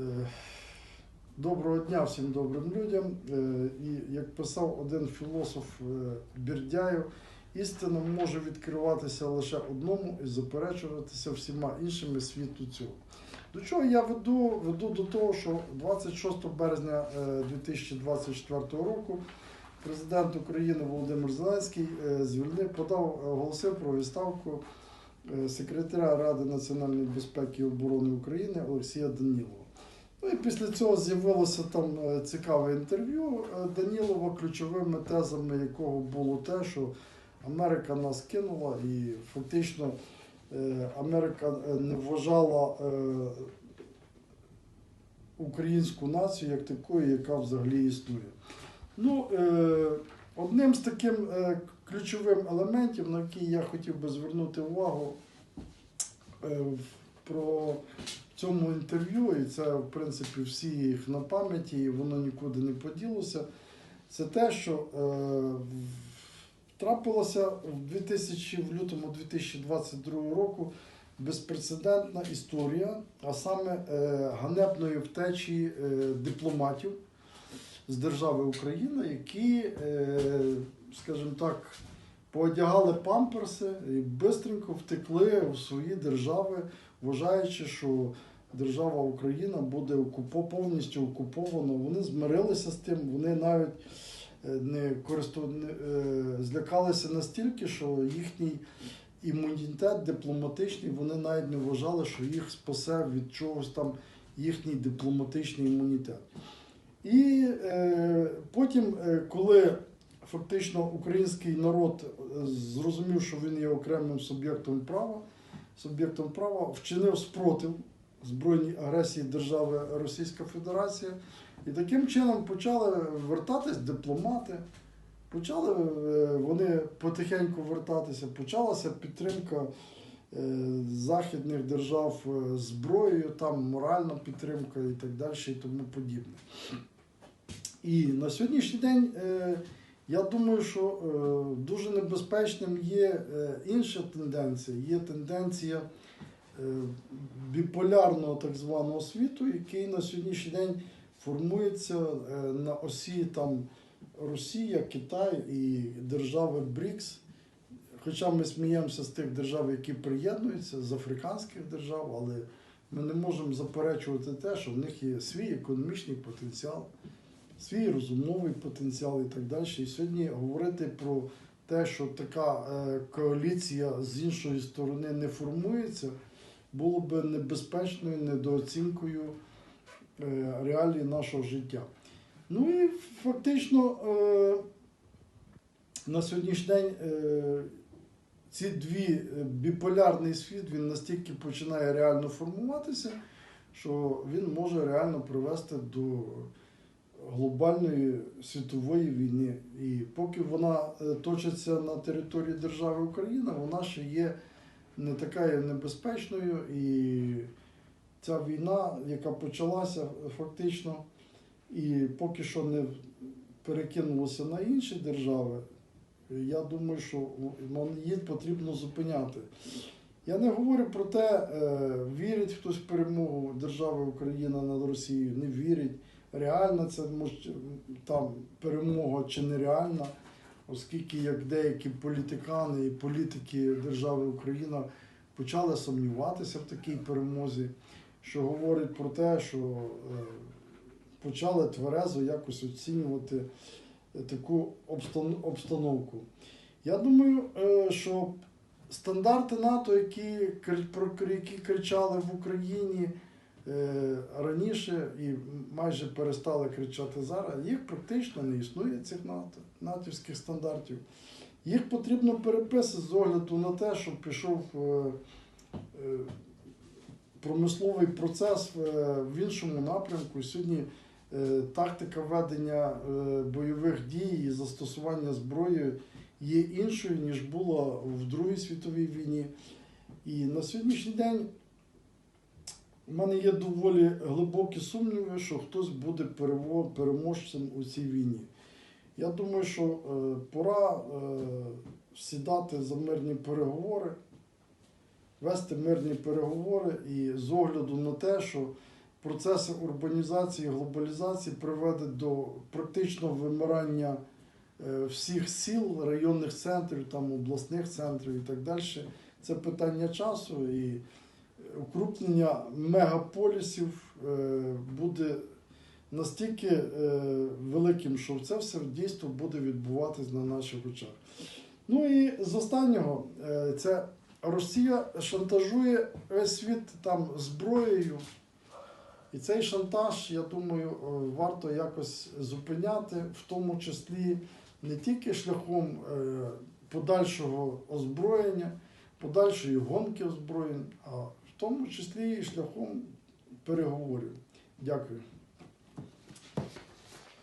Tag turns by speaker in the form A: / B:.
A: Е, Доброго дня всім добрим людям. Е, І як писав один філософ е, Бердяєв, істина може відкриватися лише одному і заперечуватися всіма іншими світу цього. До чого я веду? Веду до того, що 26 березня е, 2024 року президент України Володимир Зеленський звільнив, подав, оголосив про відставку секретаря Ради національної безпеки і оборони України Олексія Данілова. Ну і після цього з'явилося там е, цікаве інтерв'ю е, Данілова, ключовими тезами якого було те, що Америка нас кинула і фактично е, Америка не вважала українську націю як такою, яка взагалі існує. Ну, одним з таким ключовим елементів, на який я хотів би звернути увагу про цьому інтерв'ю, і це, в принципі, всі їх на пам'яті, і воно нікуди не поділося, це те, що е, трапилося в 2000, в лютому 2022 року. Безпрецедентна історія, а саме е, ганебної втечі е, дипломатів з держави Україна, які, е, скажімо так, поодягали памперси і швидко втекли в свої держави, вважаючи, що держава Україна буде повністю окупована. Вони змирилися з тим, вони навіть е, не користу... е, злякалися настільки, що їхній імунітет дипломатичний, вони навіть не вважали, що їх спасе від чогось там їхній дипломатичний імунітет. І е, потім, е, коли фактично український народ зрозумів, що він є окремим суб'єктом права, суб'єктом права вчинив спротив збройній агресії держави Російська Федерація, і таким чином почали вертатись дипломати. Почали е, вони потихеньку вертатися, почалася підтримка е, західних держав е, зброєю, там моральна підтримка і так далі, і тому подібне. І на сьогоднішній день я думаю, що дуже небезпечним є інша тенденція. Є тенденція біполярного так званого світу, який на сьогоднішній день формується е, на осі там Росія, Китай і держави БРІКС. Хоча ми сміємося з тих держав, які приєднуються, з африканських держав, але ми не можемо заперечувати те, що в них є свій економічний потенціал, свій розумовий потенціал і так далі. І сьогодні говорити про те, що така е, коаліція з іншої сторони не формується, було би небезпечною недооцінкою е, реалій нашого життя. Ну і фактично е, на сьогоднішній день е, ці дві біполярний світ він настільки починає реально формуватися, що він може реально привести до глобальної світової війни. І поки вона точиться на території держави Україна, вона ще є не така є небезпечною. І ця війна, яка почалася фактично, і поки що не перекинулося на інші держави, я думаю, що її потрібно зупиняти. Я не говорю про те, е, вірить хтось в перемогу держави Україна над Росією, не вірить. Реальна це може там перемога чи нереальна, оскільки як деякі політикани і політики держави Україна почали сумніватися в такій перемозі, що говорить про те, що е, почали тверезо якось оцінювати е, таку обстановку. Я думаю, е, що стандарти НАТО, які, про які кричали в Україні раніше і майже перестали кричати зараз, їх практично не існує цих НАТО, натівських стандартів. Їх потрібно переписати з огляду на те, що пішов е, е, промисловий процес е, в іншому напрямку. Сьогодні е, тактика ведення е, бойових дій і застосування зброї є іншою, ніж була в Другій світовій війні. І на сьогоднішній день у мене є доволі глибокі сумніви, що хтось буде переможцем у цій війні. Я думаю, що е, пора е, сідати за мирні переговори, вести мирні переговори і з огляду на те, що процеси урбанізації, глобалізації приведуть до практичного вимирання е, всіх сіл, районних центрів, там обласних центрів і так далі. Це питання часу і укрупнення мегаполісів е, буде настільки е, великим, що це все дійсно буде відбуватись на наших очах. Ну і з останнього, е, це Росія шантажує весь світ там зброєю. І цей шантаж, я думаю, варто якось зупиняти, в тому числі не тільки шляхом подальшого озброєння, подальшої гонки озброєнь, а тому числі і шляхом переговорів. Дякую.